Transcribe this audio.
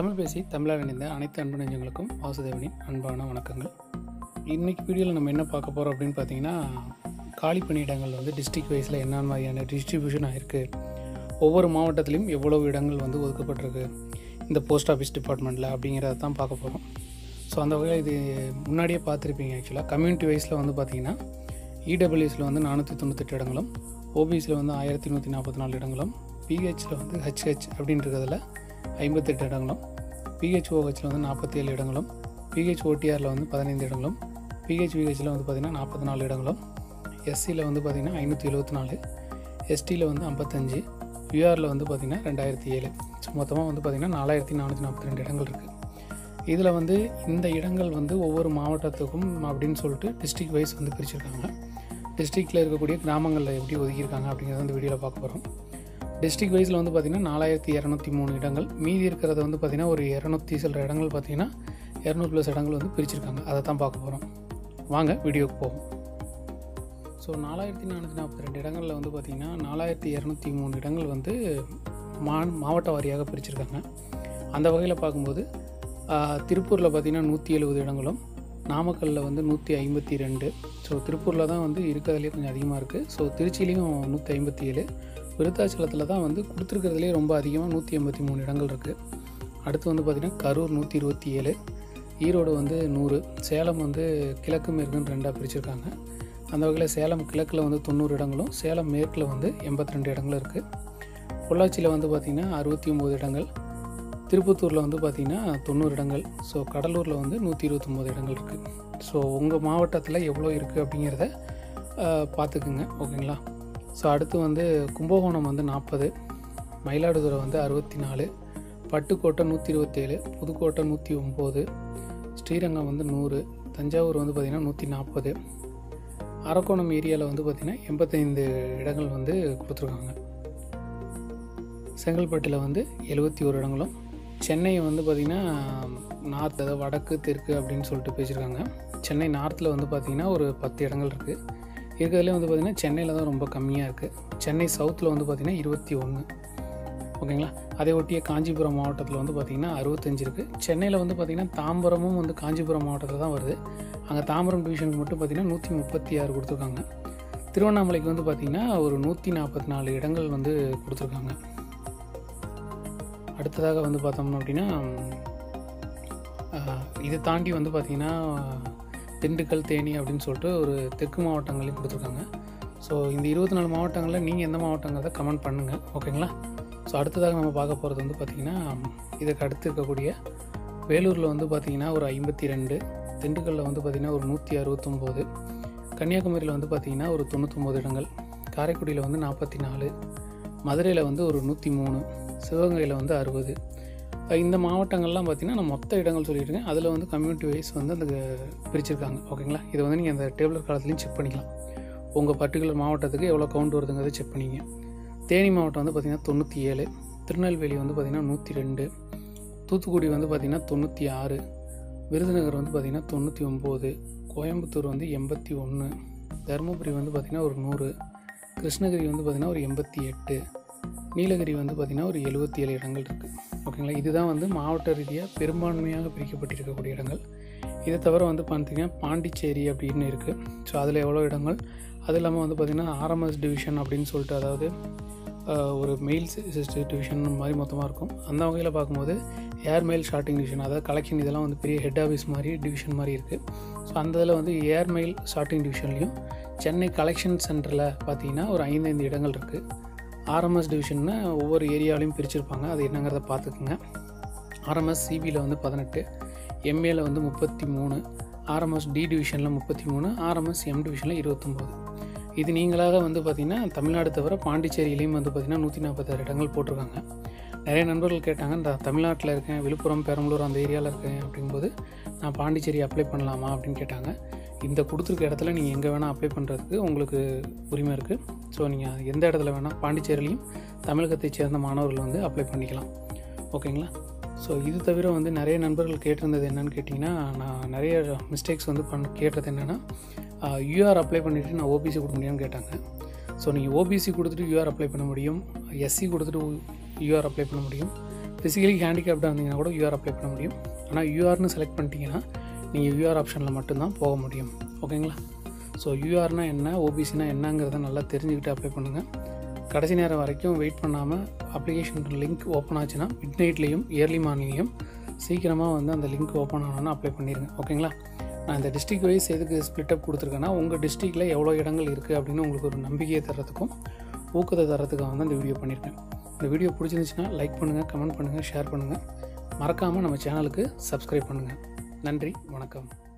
தமிழ் பேசி தமிழாக இணைந்த அனைத்து அன்பு நெஞ்சங்களுக்கும் வாசுதேவனின் அன்பான வணக்கங்கள். இன்றைக்கி வீடியோவில் நம்ம என்ன பார்க்க போகிறோம் அப்படின்னு பார்த்தீங்கன்னா காலி பணியிடங்கள் வந்து டிஸ்ட்ரிக் வைஸில் என்ன மாதிரியான டிஸ்ட்ரிபியூஷன் ஆகிருக்கு ஒவ்வொரு மாவட்டத்திலையும் எவ்வளோ இடங்கள் வந்து ஒதுக்கப்பட்டிருக்கு? இந்த போஸ்ட் ஆஃபீஸ் டிபார்ட்மெண்ட்டில் அப்படிங்கிறத தான் பார்க்க போகிறோம் ஸோ அந்த வகையில் இது முன்னாடியே பார்த்துருப்பீங்க ஆக்சுவலாக கம்யூனிட்டி வைஸில் வந்து பார்த்தீங்கன்னா இடபிள்யூஸில் வந்து நானூற்றி தொண்ணூத்தெட்டு இடங்களும் ஓபிசியில் வந்து ஆயிரத்தி நூற்றி நாற்பத்தி நாலு இடங்களும் பிஹெச்சில் வந்து ஹெச்ஹெச் அப்படின்றதில் ஐம்பத்தெட்டு இடங்களும் பிஹெச்ஓஹெச்சில் வந்து நாற்பத்தி ஏழு இடங்களும் பிஹெச் ஓடிஆரில் வந்து பதினைந்து இடங்களும் பிஹெச் விஹெச்சில் வந்து பார்த்திங்கன்னா நாற்பத்தி நாலு இடங்களும் எஸ்சியில் வந்து பார்த்திங்கன்னா ஐநூற்றி எழுபத்தி நாலு எஸ்டியில் வந்து ஐம்பத்தஞ்சு யூஆரில் வந்து பார்த்திங்கன்னா ரெண்டாயிரத்தி ஏழு. ஸோ மொத்தமாக வந்து பார்த்திங்கன்னா நாலாயிரத்தி நானூற்றி நாற்பத்தி ரெண்டு இடங்கள் இருக்குது இதில் வந்து இந்த இடங்கள் வந்து ஒவ்வொரு மாவட்டத்துக்கும் அப்படின்னு சொல்லிட்டு டிஸ்ட்ரிக் வைஸ் வந்து பிரிச்சிருக்காங்க. டிஸ்ட்ரிக்டில் இருக்கக்கூடிய கிராமங்களில் எப்படி ஒதுக்கியிருக்காங்க அப்படிங்கிறத வந்து வீடியோவில் பார்க்க போகிறோம் டிஸ்ட்ரிக் வைஸில் வந்து பார்த்திங்கன்னா நாலாயிரத்தி இரநூத்தி மூணு இடங்கள். மீதி இருக்கிறத வந்து பார்த்திங்கன்னா ஒரு இரநூத்தி சில இடங்கள் பார்த்திங்கன்னா இரநூறு ப்ளஸ் இடங்கள் வந்து பிரிச்சிருக்காங்க. அதை தான் பார்க்க போகிறோம் வாங்க வீடியோக்கு போவோம். ஸோ நாலாயிரத்தி நானூற்றி நாற்பத்தி ரெண்டு இடங்களில் வந்து பார்த்திங்கன்னா நாலாயிரத்தி இரநூத்தி மூணு இடங்கள் வந்து மா மாவட்ட வாரியாக பிரிச்சிருக்காங்க. அந்த வகையில் பார்க்கும்போது திருப்பூரில் பார்த்திங்கன்னா நூற்றி எழுபது இடங்களும் நாமக்கல்லில் வந்து நூற்றி ஐம்பத்தி ரெண்டு. ஸோ திருப்பூரில் தான் வந்து இருக்கிறதுலே கொஞ்சம் அதிகமாக இருக்குது ஸோ திருச்சியிலையும் நூற்றி ஐம்பத்தி ஏழு விருத்தாச்சலத்தில் தான் வந்து கொடுத்துருக்கிறதுலே ரொம்ப அதிகமாக நூற்றி எண்பத்தி மூணு இடங்கள் இருக்குது அடுத்து வந்து பார்த்திங்கன்னா கரூர் நூற்றி இருபத்தி ஏழு ஈரோடு வந்து நூறு சேலம் வந்து கிழக்கு மேற்குன்னு ரெண்டாக பிரிச்சுருக்காங்க. அந்த வகையில் சேலம் கிழக்கில் வந்து தொண்ணூறு இடங்களும் சேலம் மேற்கில் வந்து எண்பத்தி ரெண்டு இடங்களும் இருக்குது பொள்ளாச்சியில் வந்து பார்த்திங்கன்னா அறுபத்தி ஒம்பது இடங்கள் திருப்பத்தூரில் வந்து பார்த்திங்கன்னா தொண்ணூறு இடங்கள் ஸோ கடலூரில் வந்து நூற்றி இருபத்தொம்போது இடங்கள் இருக்குது ஸோ உங்கள் மாவட்டத்தில் எவ்வளோ இருக்குது அப்படிங்கிறத பார்த்துக்குங்க ஓகேங்களா ஸோ அடுத்து வந்து கும்பகோணம் வந்து நாற்பது மயிலாடுதுறை வந்து அறுபத்தி நாலு பட்டுக்கோட்டை நூற்றி இருபத்தேழு புதுக்கோட்டை நூற்றி ஒம்பது ஸ்ரீரங்கம் வந்து நூறு தஞ்சாவூர் வந்து பார்த்திங்கன்னா நூற்றி நாற்பது அரக்கோணம் ஏரியாவில் வந்து பார்த்திங்கன்னா எண்பத்தைந்து இடங்கள் வந்து கொடுத்துருக்காங்க. செங்கல்பட்டில் வந்து எழுபத்தி ஒரு இடங்களும் சென்னை வந்து பார்த்திங்கன்னா நார்த் அதாவது வடக்கு தெற்கு அப்படின்னு சொல்லிட்டு பேசியிருக்காங்க. சென்னை நார்த்தில் வந்து பார்த்திங்கன்னா ஒரு பத்து இடங்கள் இருக்குது இருக்கிறதுலே வந்து பார்த்திங்கன்னா சென்னையில் தான் ரொம்ப கம்மியாக இருக்குது சென்னை சவுத்தில் வந்து பார்த்திங்கன்னா இருபத்தி ஒன்று ஓகேங்களா? அதை ஒட்டிய காஞ்சிபுரம் மாவட்டத்தில் வந்து பார்த்திங்கன்னா அறுபத்தஞ்சு இருக்குது சென்னையில் வந்து பார்த்திங்கன்னா தாம்பரமும் வந்து காஞ்சிபுரம் மாவட்டத்தில் தான் வருது. அங்கே தாம்பரம் டிவிஷனுக்கு மட்டும் பார்த்திங்கன்னா நூற்றி முப்பத்தி ஆறு கொடுத்துருக்காங்க. திருவண்ணாமலைக்கு வந்து பார்த்திங்கன்னா ஒரு நூற்றி நாற்பத்தி நாலு இடங்கள் வந்து கொடுத்துருக்காங்க. அடுத்ததாக வந்து பார்த்தோம்னா அப்படின்னா இதை தாண்டி வந்து பார்த்திங்கன்னா திண்டுக்கல் தேனி அப்படின்னு சொல்லிட்டு ஒரு தெற்கு மாவட்டங்களையும் கொடுத்துருக்காங்க. ஸோ இந்த இருபத்தி நாலு மாவட்டங்களில் நீங்கள் எந்த மாவட்டங்கிறத கமெண்ட் பண்ணுங்கள் ஓகேங்களா ஸோ அடுத்ததாக நம்ம பார்க்க போகிறது வந்து பார்த்திங்கன்னா இதுக்கு அடுத்து இருக்கக்கூடிய வேலூரில் வந்து பார்த்திங்கன்னா ஒரு ஐம்பத்தி ரெண்டு திண்டுக்கல்லில் வந்து பார்த்திங்கன்னா ஒரு நூற்றி அறுபத்தொம்போது கன்னியாகுமரியில் வந்து பார்த்திங்கன்னா ஒரு தொண்ணூற்றொம்பது இடங்கள் காரைக்குடியில் வந்து நாற்பத்தி நாலு மதுரையில் வந்து ஒரு நூற்றி மூணு சிவகங்கையில் வந்து அறுபது இந்த மாவட்டங்கள்லாம் பார்த்திங்கன்னா நான் மொத்த இடங்கள் சொல்லியிருக்கேன். அதில் வந்து கம்யூனிட்டி வைஸ் வந்து அந்த பிரிச்சிருக்காங்க. ஓகேங்களா? இதை வந்து நீங்கள் அந்த டேபிளர் காலத்துலையும் செக் பண்ணிக்கலாம். உங்கள் பர்டிகுலர் மாவட்டத்துக்கு எவ்வளோ கவுண்ட் வருதுங்கிறத செக் பண்ணிங்க. தேனி மாவட்டம் வந்து பார்த்திங்கன்னா தொண்ணூற்றி ஏழு திருநெல்வேலி வந்து பார்த்திங்கன்னா நூற்றி ரெண்டு தூத்துக்குடி வந்து பார்த்திங்கன்னா தொண்ணூற்றி ஆறு விருதுநகர் வந்து பார்த்திங்கன்னா தொண்ணூற்றி ஒம்பது கோயம்புத்தூர் வந்து எண்பத்தி ஒன்று தருமபுரி வந்து பார்த்திங்கன்னா ஒரு நூறு. கிருஷ்ணகிரி வந்து பார்த்திங்கன்னா ஒரு எண்பத்தி எட்டு நீலகிரி வந்து பார்த்திங்கன்னா ஒரு எழுபத்தி ஏழு இடங்கள் இருக்குது ஓகேங்களா? இதுதான் வந்து மாவட்ட ரீதியாக பெரும்பான்மையாக பிரிக்கப்பட்டிருக்கக்கூடிய இடங்கள். இதை தவிர வந்து பார்த்திங்கன்னா பாண்டிச்சேரி அப்படின்னு இருக்குது ஸோ அதில் எவ்வளோ இடங்கள்? அது இல்லாமல் வந்து பார்த்திங்கன்னா ஆர்எம்எஸ் டிவிஷன் அப்படின்னு சொல்லிட்டு அதாவது ஒரு மெயில் சிஸ்டர் டிவிஷன் மாதிரி மொத்தமாக இருக்கும். அந்த வகையில் பார்க்கும்போது ஏர் மெயில் ஷார்ட்டிங் டிவிஷன் அதாவது கலெக்ஷன் இதெல்லாம் வந்து பெரிய ஹெட் ஆஃபீஸ் மாதிரி டிவிஷன் மாதிரி இருக்குது ஸோ அந்த இதில் வந்து ஏர் மெயில் ஷார்ட்டிங் டிவிஷன்லேயும் சென்னை கலெக்ஷன் சென்டரில் பார்த்தீங்கன்னா ஒரு ஐந்து ஐந்து இடங்கள் இருக்குது ஆர்எம்எஸ் டிவிஷன்னு ஒவ்வொரு ஏரியாவிலையும் பிரிச்சிருப்பாங்க. அது என்னங்கிறத பார்த்துக்குங்க. ஆர்எம்எஸ் சிபியில் வந்து பதினெட்டு எம்ஏல வந்து முப்பத்தி மூணு ஆர்எம்எஸ் டி டிவிஷனில் முப்பத்தி மூணு ஆர்எம்எஸ் எம் டிவிஷனில் இருபத்தொம்போது. இது நீங்களாக வந்து பார்த்திங்கன்னா தமிழ்நாடு தவிர பாண்டிச்சேரியிலையும் வந்து பார்த்திங்கன்னா நூற்றி நாற்பத்தாறு இடங்கள் போட்டிருக்காங்க. நிறைய நண்பர்கள் கேட்டாங்க நான் தமிழ்நாட்டில் இருக்கேன் விழுப்புரம் பெரம்பலூர் அந்த ஏரியாவில் இருக்கேன் அப்படிங்கும்போது நான் பாண்டிச்சேரி அப்ளை பண்ணலாமா? அப்படின்னு கேட்டாங்க. இந்த கொடுத்துருக்க இடத்துல நீங்கள் எங்கே வேணால் அப்ளை பண்ணுறதுக்கு உங்களுக்கு உரிமை இருக்குது ஸோ நீங்கள் எந்த இடத்துல வேணால் பாண்டிச்சேரிலையும் தமிழகத்தைச் சேர்ந்த மாணவர்கள் வந்து அப்ளை பண்ணிக்கலாம். ஓகேங்களா? ஸோ இது தவிர வந்து நிறைய நண்பர்கள் கேட்டிருந்தது என்னென்னு கேட்டிங்கன்னா நான் நிறைய மிஸ்டேக்ஸ் வந்து பண் கேட்டது என்னென்னா யூஆர் அப்ளை பண்ணிவிட்டு நான் ஓபிசி கொடுக்க முடியும்னு கேட்டாங்க. ஸோ நீங்கள் ஓபிசி கொடுத்துட்டு யூஆர் அப்ளை பண்ண முடியும். எஸ்சி கொடுத்துட்டு யூஆர் அப்ளை பண்ண முடியும். ஃபிசிக்கலி ஹேண்டிகேப்டாக இருந்தீங்கன்னா கூட யூஆர் அப்ளை பண்ண முடியும். ஆனால் யூஆர்னு செலக்ட் பண்ணிட்டீங்கன்னா நீங்கள் யூஆர் ஆப்ஷனில் மட்டும்தான் போக முடியும். ஓகேங்களா? ஸோ யூஆர்னா என்ன ஓபிசினா என்னங்கிறத நல்லா தெரிஞ்சுக்கிட்டு அப்ளை பண்ணுங்கள் கடைசி நேரம் வரைக்கும் வெயிட் பண்ணாமல் அப்ளிகேஷன் லிங்க் ஓப்பன் ஆச்சுன்னா மிட் நைட்லேயும் இயர்லி மார்னிங்லேயும் சீக்கிரமாக வந்து அந்த லிங்க் ஓப்பன் ஆனோன்னா அப்ளை பண்ணிடுங்க ஓகேங்களா? நான் இந்த டிஸ்ட்ரிக் வைஸ் எதுக்கு ஸ்ப்ளிட் அப் கொடுத்துருக்கேன்னா உங்கள் டிஸ்ட்ரிக்டில் எவ்வளோ இடங்கள் இருக்குது அப்படின்னு உங்களுக்கு ஒரு நம்பிக்கையை தரத்துக்கும் ஊக்கத்தை தரத்துக்காக வந்து இந்த வீடியோ பண்ணியிருக்கேன் இந்த வீடியோ பிடிச்சிருந்துச்சுன்னா லைக் பண்ணுங்கள் கமெண்ட் பண்ணுங்கள் ஷேர் பண்ணுங்கள் மறக்காமல் நம்ம சேனலுக்கு சப்ஸ்கிரைப் பண்ணுங்கள் நன்றி வணக்கம்.